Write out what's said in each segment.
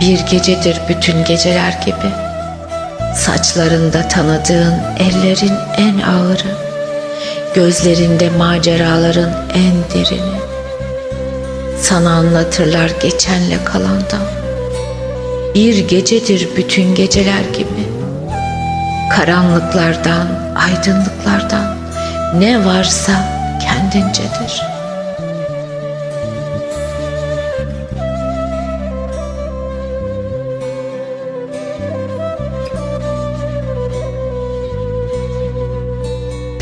Bir gecedir bütün geceler gibi. Saçlarında tanıdığın ellerin en ağırı. Gözlerinde maceraların en derini. Sana anlatırlar geçenle kalandan. Bir gecedir bütün geceler gibi. Karanlıklardan, aydınlıklardan ne varsa kendincedir.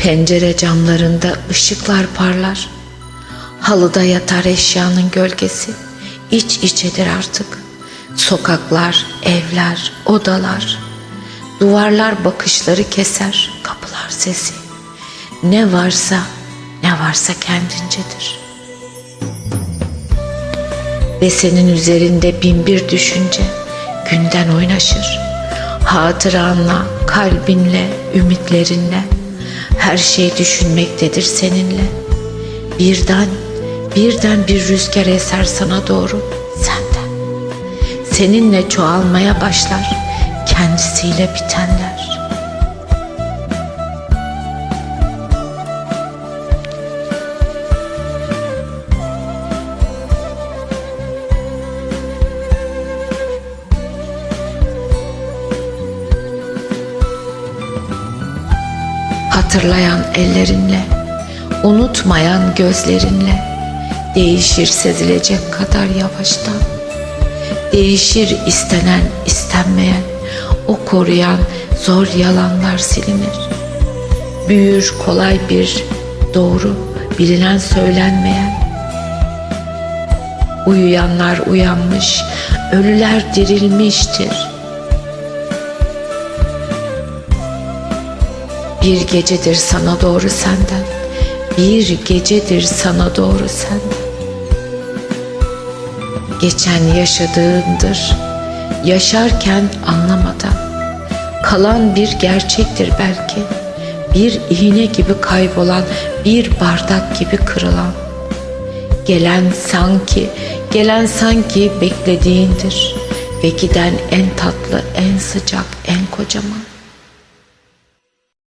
Pencere camlarında ışıklar parlar. Halıda yatar eşyanın gölgesi. İç içedir artık. Sokaklar, evler, odalar. Duvarlar bakışları keser, kapılar sesi. Ne varsa, ne varsa kendincedir. Ve senin üzerinde bin bir düşünce günden oynaşır. Hatıranla, kalbinle, ümitlerinle her şey düşünmektedir seninle. Birden, birden bir rüzgar eser sana doğru senden. Seninle çoğalmaya başlar kendisiyle bitenler. Hatırlayan ellerinle, unutmayan gözlerinle değişir sezilecek kadar yavaştan. Değişir istenen, istenmeyen, o koruyan zor yalanlar silinir. Büyür kolay bir doğru, bilinen söylenmeyen. Uyuyanlar uyanmış, ölüler dirilmiştir. Bir gecedir sana doğru senden, bir gecedir sana doğru senden. Geçen yaşadığındır, yaşarken anlamadan. Kalan bir gerçektir belki, bir iğne gibi kaybolan, bir bardak gibi kırılan. Gelen sanki, gelen sanki beklediğindir ve giden en tatlı, en sıcak, en kocaman.